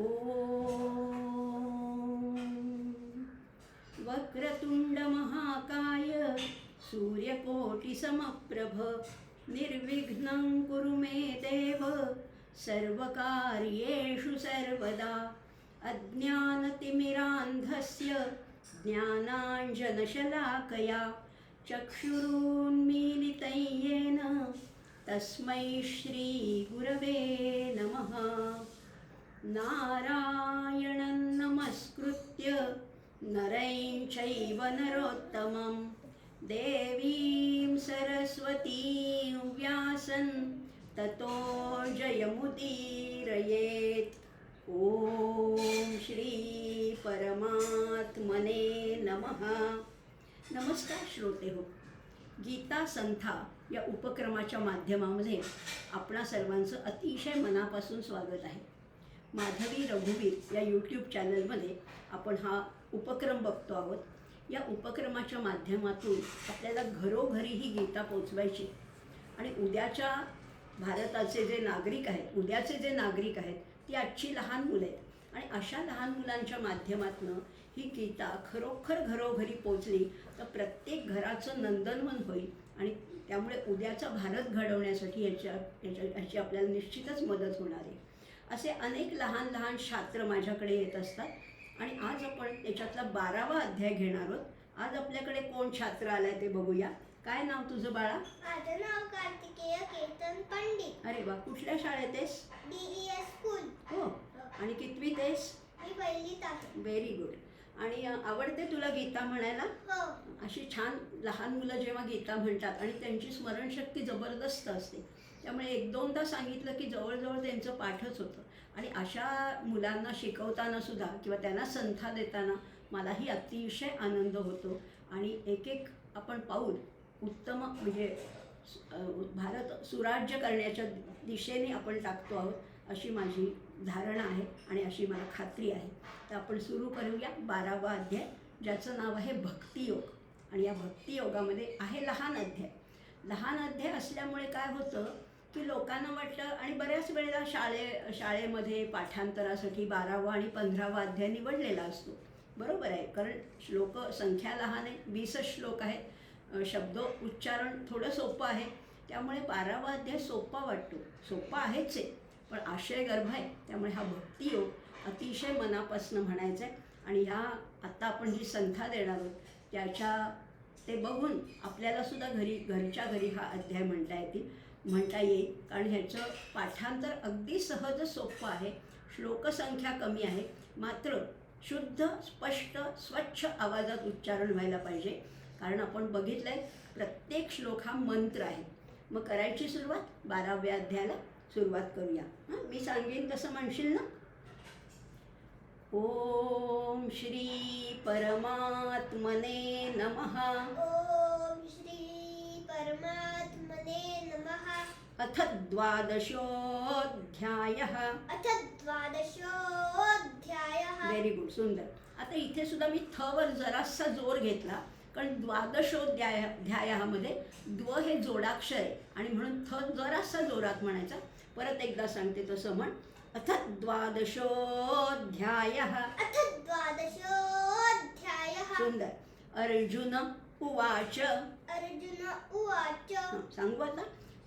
ॐ वक्रतुण्डमहाकाय सूर्यकोटिसमप्रभ निर्विघ्नं कुरु मे देव सर्वकार्येषु सर्वदा। अज्ञानतिमिरान्धस्य ज्ञानाञ्जनशलाकया चक्षुरुन्मीलितयेन तस्मै श्रीगुरवे नमः। नारायणं नमस्कृत्य नरैं चैव नरोत्तमं देवीं सरस्वतीं व्यासन् ततो जयमुदीरयेत्। ॐ श्री परमात्मने नमः। नमस्कार श्रोते हो गीता संथा या उपक्रमाच्या माध्यमामध्ये आपणा सर्वांचं अतिशय मनापासून स्वागत आहे. माधवी रघुवीर या यूट्यूब चॅनलमध्ये आपण हा उपक्रम बघतो आहोत. या उपक्रमाच्या माध्यमातून आपल्याला घरोघरी ही गीता पोचवायची आणि उद्याच्या भारताचे जे नागरिक आहेत उद्याचे जे नागरिक आहेत ती आजची लहान मुलं आहेत. आणि अशा लहान मुलांच्या माध्यमातून ही गीता खरोखर घरोघरी पोचली तर प्रत्येक घराचं नंदनवन होईल आणि त्यामुळे उद्याचा भारत घडवण्यासाठी याच्या याच्या याची आपल्याला निश्चितच मदत होणार आहे. असे अनेक लहान लहान शास्त्र माझ्याकडे येत असतात. आणि आज आपण त्याच्यातला बारावा अध्याय घेणार आहोत. आज आपल्याकडे कोण छात्र आलाय ते बघूया. काय नाव तुझं बाळा? माझं नाव कार्तिकेय केतन पंडित. अरे वा कुठल्या शाळेत आहेस? डीईएस स्कूल हो आणि कितवीत आहेस? मी पहिलीत आहे. व्हेरी गुड आणि आवडते तुला गीता म्हणायला? हो. अशी छान लहान मुलं जेव्हा गीता म्हणतात आणि त्यांची स्मरणशक्ती जबरदस्त असते. त्यामुळे एक दोनदा सांगितलं की जवळजवळ त्यांचं पाठच होतं. आणि अशा मुलांना शिकवताना सुद्धा किंवा त्यांना संथा देताना मलाही अतिशय आनंद होतो. आणि एक एक आपण पाऊल उत्तम म्हणजे भारत सुराज्य करण्याच्या दिशेने आपण टाकतो आहोत अशी माझी धारणा आहे आणि अशी मला खात्री आहे. तर आपण सुरू करूया बारावा अध्याय ज्याचं नाव आहे भक्तियोग आणि या भक्तियोगामध्ये आहे लहान अध्याय. लहान अध्याय असल्यामुळे काय होतं की लोकांना वाटलं आणि बऱ्याच वेळेला शाळे शाळेमध्ये पाठांतरासाठी बारावा आणि पंधरावा अध्याय निवडलेला असतो. बरोबर आहे? कारण श्लोक संख्या लहान आहे वीसच श्लोक आहेत. शब्द उच्चारण थोडं सोपं आहे. त्यामुळे बारावा अध्याय सोपा वाटतो. सोपा आहेच आहे पण आशय गर्भ आहे. त्यामुळे हा भक्तियोग अतिशय मनापासून म्हणायचा आहे. आणि ह्या आत्ता आपण जी संथा देणार आहोत त्याच्या ते बघून आपल्याला सुद्धा घरी घरच्या घरी हा अध्याय म्हणता येतील. म्हणता येईल. कारण ह्याचं पाठांतर अगदी सहज सोपं आहे. श्लोकसंख्या कमी आहे. मात्र शुद्ध स्पष्ट स्वच्छ आवाजात उच्चारण व्हायला पाहिजे. कारण आपण बघितलं आहे प्रत्येक श्लोक हा मंत्र आहे. मग करायची सुरुवात? बाराव्या अध्यायाला सुरुवात करूया. हां? मी सांगेन तसं म्हणशील ना? ओम श्री परमात्मने नमः. ओम श्री परमात्मा अथ द्वादशोऽध्यायः अथ द्वादशोऽध्यायः व्हेरी गुड सुंदर. आता इथे सुद्धा मी थ वर जरासा जोर घेतला कारण द्वादशोध्याय ध्यायामध्ये द्व हे जोडाक्षर आहे. आणि म्हणून थ जरासा जोरात म्हणायचा. परत एकदा सांगते तसं म्हण. अथ द्वादशोऽध्यायः अथ द्वादशोऽध्यायः सुंदर. अर्जुन उवाच अर्जुन उवाच. सांगू आता.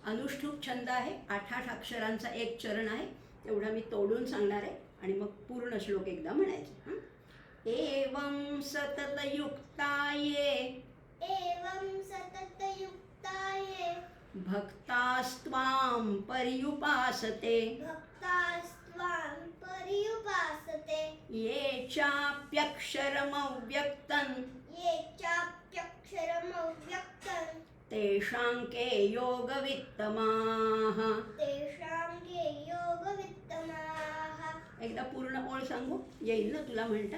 अनुष्ठूप छंद आहे. आठ आठ अक्षरांचा एक चरण आहे. तेवढा मी तोडून सांगणार आहे. आणि मग पूर्ण श्लोक एकदा म्हणायचे. हं? एवं सततयुक्ताये. एवं सततयुक्ताये. भक्तास्त्वां पर्युपासते. भक्तास्त्वां पर्युपासते. ये चाप्यक्षरमव्यक्तं ये चाप्यक्षरमव्यक्तं तेषां के योगवित्तमाः। तेषां ये योगवित्तमाः। एकदा पूर्ण ओळ सांगू? येईल ना तुला म्हणता?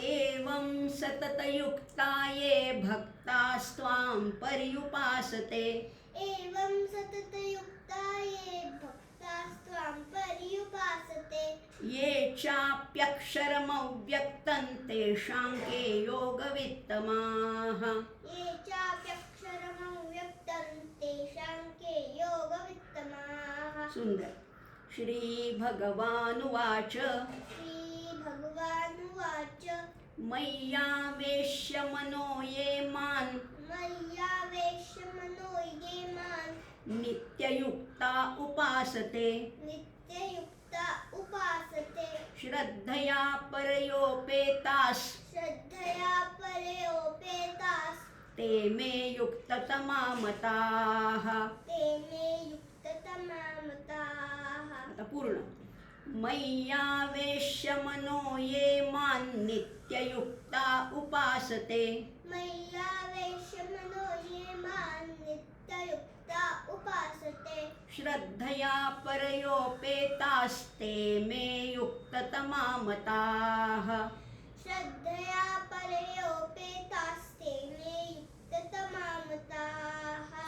एवं सततयुक्ताये भक्तास्त्वां पर्युपासते। एवं सततयुक्ताये भक्तास्त्वां पर्युपासते। ये चाप्यक्षरमव्यक्तं तेषां के योगवित्तमाः। ये चाप्यक्षरमव्यक्तं तेषां के योगवित्तमाः। सुंदर श्रीभगवानुवाच। श्रीभगवानुवाच। मय्यावेश्य मनो ये मान् मय्यावेश्य मनो ये मान् नित्ययुक्ता उपासते। नित्ययुक्ता उपासते। श्रद्धया परयोपेतास्। श्रद्धया परेऽपेतास् ते मे युक्ततमा मताः ते मे युक्ततमा मताः आता पूर्ण. मय्यावेश्य मनो ये मान् नित्ययुक्ता उपासते. मय्यावेश्य मनो ये मान् नित्ययुक्ता उपासते. श्रद्धया परयोपेतास्ते मे युक्ततमा मताः श्रद्धया परेऽपेतास्ते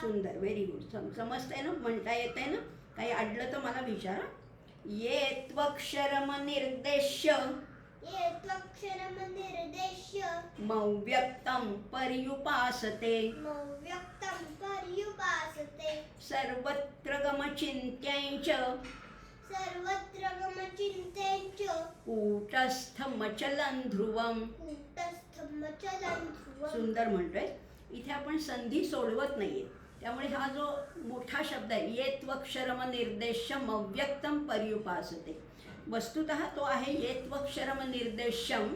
सुंदर व्हेरी गुड सम समजतंय ना? म्हणता येतंय ना? काही अडलं तर मला विचारा. ये त्वक्षरम निर्देश्य मव्यक्तं पर्युपासते. मव्यक्तं पर्युपासते. सर्वत्र गमचिन्त्यञ्च सर्वत्र गमचिन्तेन च कूटस्थमचलं ध्रुवम् कूटस्थमचलं ध्रुवम् सुंदर म्हणतोय. इथे आपण संधी सोडवत नाही त्यामुळे हा जो मोठा शब्द आहे येत्वक्षरम निर्देशम अव्यक्तम पर्युपासते. वस्तुत तो आहे येत्वक्षरम निर्देशम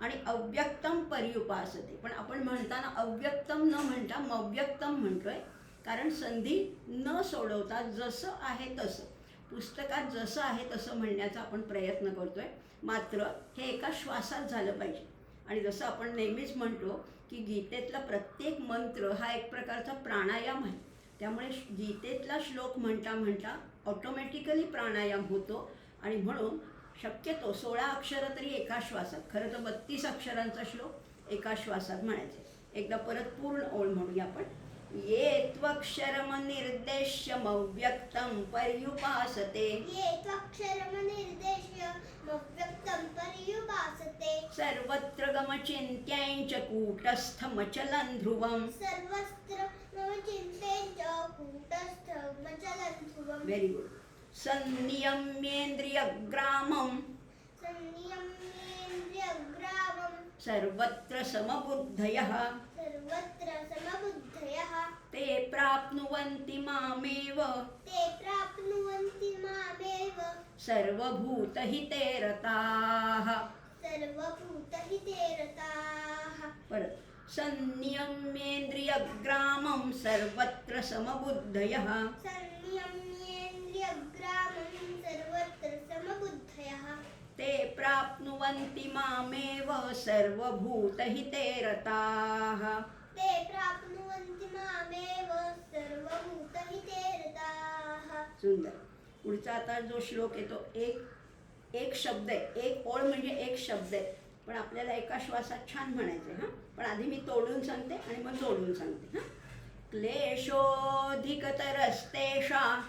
आणि अव्यक्तम पर्युपासते. पण आपण म्हणताना अव्यक्तम न म्हणता मव्यक्तम म्हणतोय कारण संधी न सोडवता जसं आहे तसं पुस्तकात जसं आहे तसं म्हणण्याचा आपण प्रयत्न करतोय. मात्र हे एका श्वासात झालं पाहिजे. आणि जसं आपण नेहमीच म्हणतो की गीतेतला प्रत्येक मंत्र हा एक प्रकारचा प्राणायाम आहे. त्यामुळे गीतेतला श्लोक म्हणता म्हणता ऑटोमॅटिकली प्राणायाम होतो. आणि म्हणून शक्यतो सोळा अक्षरं तरी एका श्वासात खरं तर बत्तीस अक्षरांचा श्लोक एका श्वासात म्हणायचे. एकदा परत पूर्ण ओळ म्हणूया आपण. ये त्वक्षरम निर्देश्यमव्यक्तं पर्युपासते. ये त्वक्षरम मव्यक्तं पर्युपासते सर्वत्र गमचिन्त्यञ्च कूटस्थमचलं ध्रुवम् सर्वस्त्र मम चिन्तेन च कूटस्थमचलं ध्रुवम् व्हेरी गुड संनियम्येन्द्रियग्रामं संनियम्येन्द्रियग्रामं सर्वत्र समबुद्धयः। सर्वत्र समबुद्धयः। ते प्राप्नुवन्ति मामेव। ते प्राप्नुवन्ति मामेव। सर्वभूतहिते रताः। परत संनियम्येन्द्रियग्रामं सर्वत्र समबुद्धयः। संनियम्येन्द्रियग्रामं सर्वत्र समबुद्धयः। ते प्राप्नुवन्ति मामेव सर्वभूतहिते रताः ते प्राप्नुवन्ति मामेव सर्वभूतहिते रताः सुंदर पुढचा आता जो श्लोक येतो एक एक शब्द आहे एक ओळ म्हणजे शब्द आहे पण आपल्याला एका श्वासात छान म्हणायचं आहे हां? पण आधी मी तोडून सांगते आणि मग जोडून सांगते हां? क्लेशोऽधिकतरस्तेषा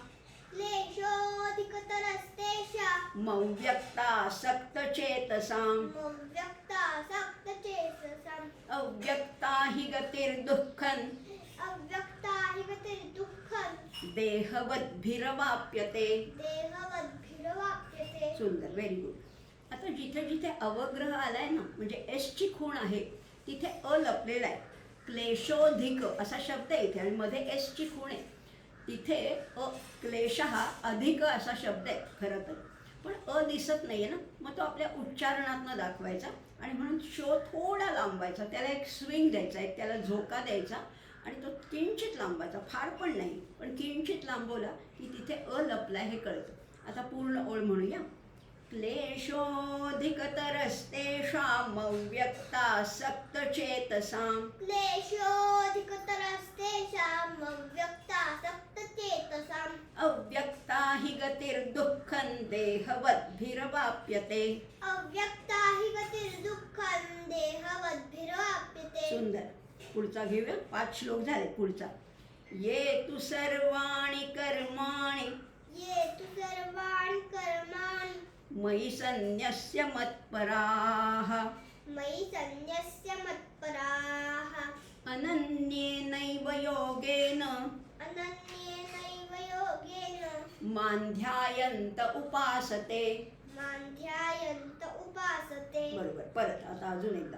क्लेशोऽधिकतरस्तेषा मव्यक्तासक्तचेतसाम् मव्यक्तासक्तचेतसाम् अव्यक्ता हि गतिर्दुःखन् अव्यक्ता हि गतिर्दुःखं देहवद्भिरवाप्यते। देहवद्भिरवाप्यते। सुंदर व्हेरी गुड आता जिथे जिथे अवग्रह आलाय ना म्हणजे एसची खूण आहे तिथे अ लपलेला आहे. क्लेशोधिक असा शब्द आहे इथे आणि मध्ये एसची खूण आहे. तिथे अ क्लेश हा अधिक असा शब्द आहे खरं तर. पण अ दिसत नाही आहे ना मग तो आपल्या उच्चारणातनं दाखवायचा आणि म्हणून शो थोडा लांबायचा त्याला एक स्विंग द्यायचा एक त्याला झोका द्यायचा आणि तो किंचित लांबायचा फार पण नाही पण किंचित लांबवला की तिथे अ लपला हे कळतं. आता पूर्ण ओळ म्हणूया. क्लेशोऽधिकतरस्तेषामव्यक्तासक्तचेतसाम् क्लेशोऽधिकतरस्तेषाम् अव्यक्तासक्तचेतसाम् अव्यक्ता हि गतिर्दुःखं देहवद्भिरवाप्यते। अव्यक्ता हि गतिर्दुःखं देहवद्भिरवाप्यते। सुंदर। पुढचा घेऊया. पाच श्लोक झाले पुढचा. ये तु सर्वाणि कर्माणि। ये तु सर्वाणि कर्माणि। मयि सन्न्यस्य मत्पराः। मयि सन्न्यस्य मत्पराः। अनन्येनैव योगेन। अनन्येनैव योगेन। मांध्यायंत उपासते। मान्ध्यायन्त उपासते। बरोबर परत आता अजून एकदा.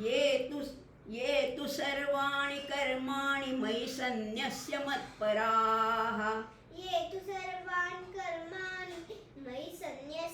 ये तु ये तु सर्वाणि कर्माणि मयि सन्न्यस्य मत्पराः। ये तु सर्वाणि कर्माणि मयि सन्न्यस्य मत्पराः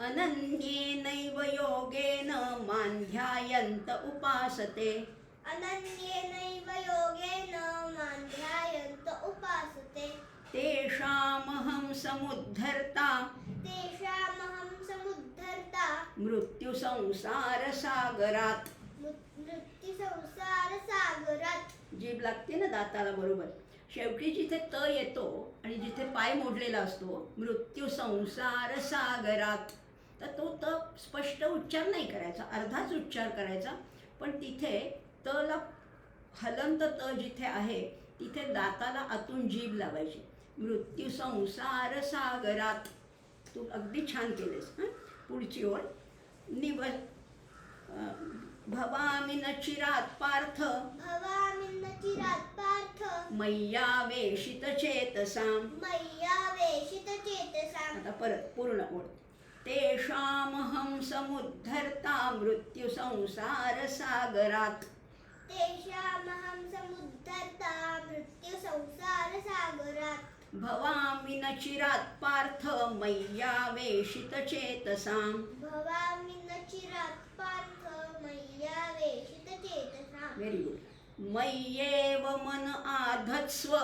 अनन्येनैव योगेन मान्ध्यायन्त उपासते। अनन्येनैव योगेन मान्ध्यायन्त उपासते। तेषामहं समुद्धर्ता। तेषामहं समुद्धर्ता। मृत्युसंसारसागरात् मृत्युसंसारसागरात् जीभ लागते ना दाताला बरोबर? शेवटी जिथे त येतो आणि जिथे पाय मोडलेला असतो मृत्यू संसार सागरात. तर तो त स्पष्ट उच्चार नाही करायचा अर्धाच उच्चार करायचा. पण तिथे तला हलंत त जिथे आहे तिथे दाताला आतून जीभ लावायची. मृत्यू संसार सागरात. तू अगदी छान केलेस हं? पुढची ओळ. निव भवामी भवामि न चिरात पार्थ. भवामी न पार्थ मय्यावेशित चेतसां मय्या वेशितचेतसाम् आता परत पूर्ण ओळ तेषामहं समुद्धर्ता मृत्युसंसारसागरात् तेषामहं समुद्धर्ता मृत्युसंसारसागरात् भवामि न चिरात् पार्थ मय्यावेशित चेतसां भवामि न चिरात् पार्थ मय्या वेशितचेतसाम् व्हेरी गुड मय्येव मन आधत्स्व।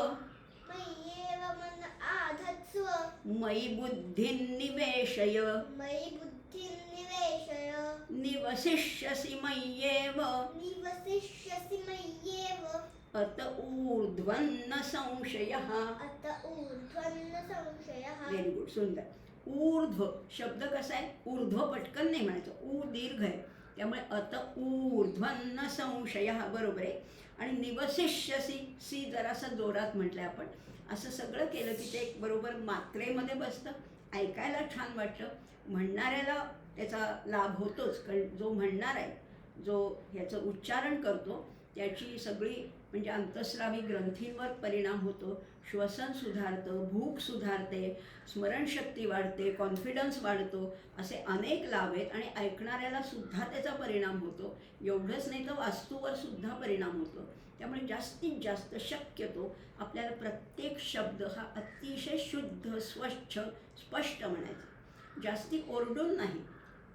मय्येव मन आधत्स्व। मयि बुद्धिं निवेशय। मयि बुद्धिं निवेशय। निवसिष्यसि मय्येव। निवसिष्यसि मय्येव। अत ऊर्ध्वन्न संशयः। अत ऊर्ध्वन्न संशयः। व्हेरी गुड सुंदर। ऊर्ध्व शब्द कसा आहे? ऊर्ध्व पटकन नाही म्हणायचं. ऊ दीर्घ आहे. त्यामुळे अत ऊर्ध्वन्न संशय बरोबर आहे. आणि निवशिष्यसी सी जरासा जोरात म्हटलं आपण. असं सगळं केलं की ते एक बरोबर मात्रेमध्ये बसतं. ऐकायला छान वाटतं म्हणणाऱ्याला त्याचा लाभ होतोच कारण जो म्हणणार आहे जो ह्याचं उच्चारण करतो त्याची सगळी म्हणजे अंतस्रावी ग्रंथींवर परिणाम होतो. श्वसन सुधारतं भूक सुधारते स्मरणशक्ती वाढते कॉन्फिडन्स वाढतो असे अनेक लाभ आहेत आणि ऐकणाऱ्याला सुद्धा त्याचा परिणाम होतो. एवढंच नाही तर वास्तूवर सुद्धा परिणाम होतो. त्यामुळे जास्तीत जास्त शक्यतो आपल्याला प्रत्येक शब्द हा अतिशय शुद्ध स्वच्छ स्पष्ट म्हणायचा. जास्ती ओरडून नाही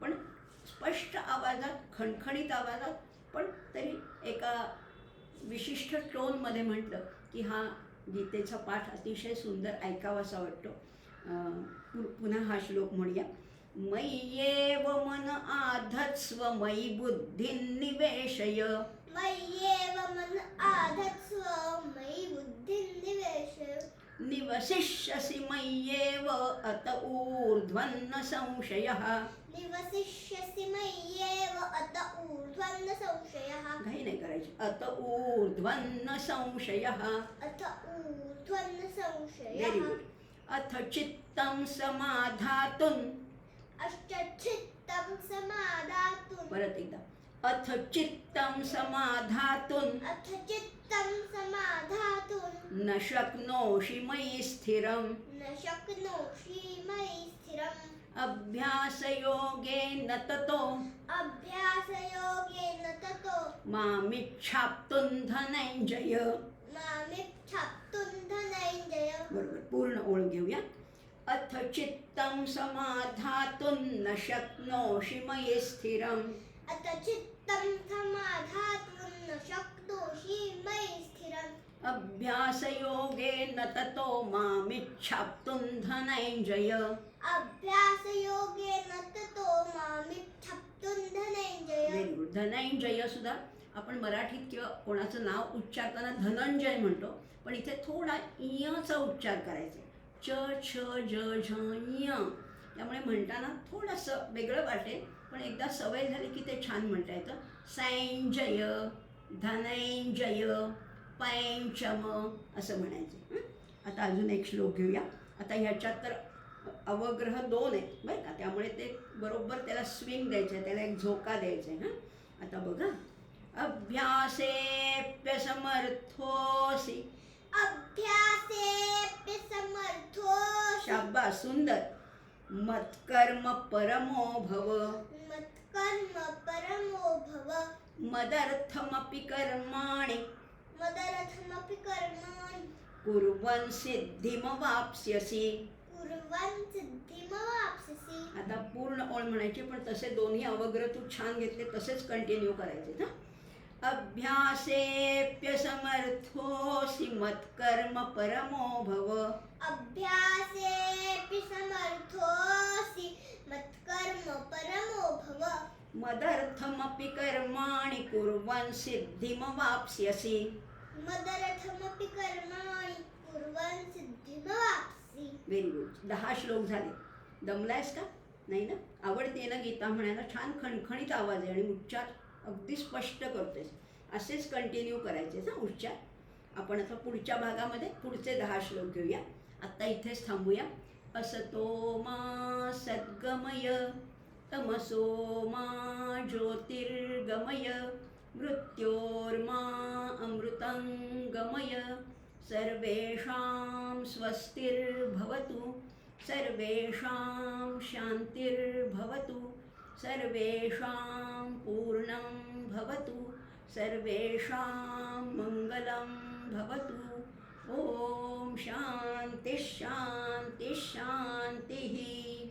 पण स्पष्ट आवाजात खणखणीत आवाजात पण तरी एका विशिष्ट टोनमध्ये म्हटलं की हा गीतेचा पाठ अतिशय सुंदर ऐकावासा वाटतो. पुन्हा हा श्लोक म्हणूया. मय्येव मन आधत्स्व मयि बुद्धिं निवेशय. मय्येव मन आधत्स्व मयि बुद्धिं निवेशय. निवसिष्यसि मय्येव अत ऊर्ध्वन्न संशयः. घाई नाही करायची. अत ऊर्ध्वन्न संशयः अथ ऊर्ध्वन्न व्हेरी संशयः गुड अथ चित्तं समाधातुं अष्टचित्तं समादातुं परत एकदा. अथ चित्तं समाधातुं अथ चित्तं समाधातुं न शक्नोषि मयि स्थिरम्। न शक्नोषि मयि स्थिरम्। अभ्यासयोगेन ततो। अभ्यासयोगेन ततो। मामिच्छाप्तुं धनञ्जय मामिच्छाप्तुं धनञ्जय बरोबर पूर्ण ओळ घेऊया। अथ चित्तं समाधातुं न शक्नोषि मयि स्थिरम्। अथ चित्तं समाधातुं न शक्नोषि मयि अभ्यासयोगेन ततो मामिच्छाप्तुं धनञ्जय। अभ्यासयोगेन ततो मामिच्छाप्तुं धनञ्जय। धनंजय सुद्धा आपण मराठीत किंवा कोणाचं नाव उच्चारताना धनंजय म्हणतो पण इथे थोडा इयचा उच्चार करायचा च छ ज झ य त्यामुळे म्हणताना थोडंसं वेगळं वाटेल पण एकदा सवय झाली की ते छान म्हणता येतं. सैंजय धनंजय. पैंचम असं म्हणायचं? आता अजून एक श्लोक घेऊया. आता ह्याच्यात तर अवग्रह दोन आहेत बरं का? त्यामुळे ते बरोबर त्याला स्विंग द्यायचं आहे त्याला एक झोका द्यायचा आहे हां? आता बघा. अभ्यासेप्यसमर्थोसी अभ्यासेऽप्य समर्थो शाब्बा सुंदर. मत्कर्म परमो भव. मत्कर्म परमो भव. मदरथमपि कर्माणि. कुर्वन् सिद्धिमवाप्स्यसि कुर्वन् सिद्धिमवाप्स्यसि आता पूर्ण ओळ म्हणायची पण तसे दोन्ही अवग्र तू छान घेतले तसेच कंटिन्यू करायचे ना अभ्यासेप्यसमर्थोऽसि मत्कर्म परमो भव। अभ्यासेऽपि समर्थोऽसि मत्कर्म परमो भव। मदर्थमपि कर्माणि कुर्वन् सिद्धिमवाप्स्यसि मदरथमपि कर्माणि कुर्वन् व्हेरी गुड दहा श्लोक झाले. दमलायस का? नाही ना? आवडते ना गीता म्हणायला? छान खणखणीत आवाज आहे आणि उच्चार अगदी स्पष्ट करतेस असेच कंटिन्यू करायचे ना उच्चार. आपण आता पुढच्या भागामध्ये पुढचे दहा श्लोक घेऊया. आत्ता इथेच थांबूया. असतो मा सद्गमय तमसो मा ज्योतिर्गमय. मृत्योर्मा अमृतङ्गमय। सर्वेषां स्वस्तिर्भवतु सर्वेषां शान्तिर्भवतु सर्वेषां पूर्णं भवतु सर्वेषां मङ्गलं भवतु। ॐ शान्तिः शान्तिः शान्तिः।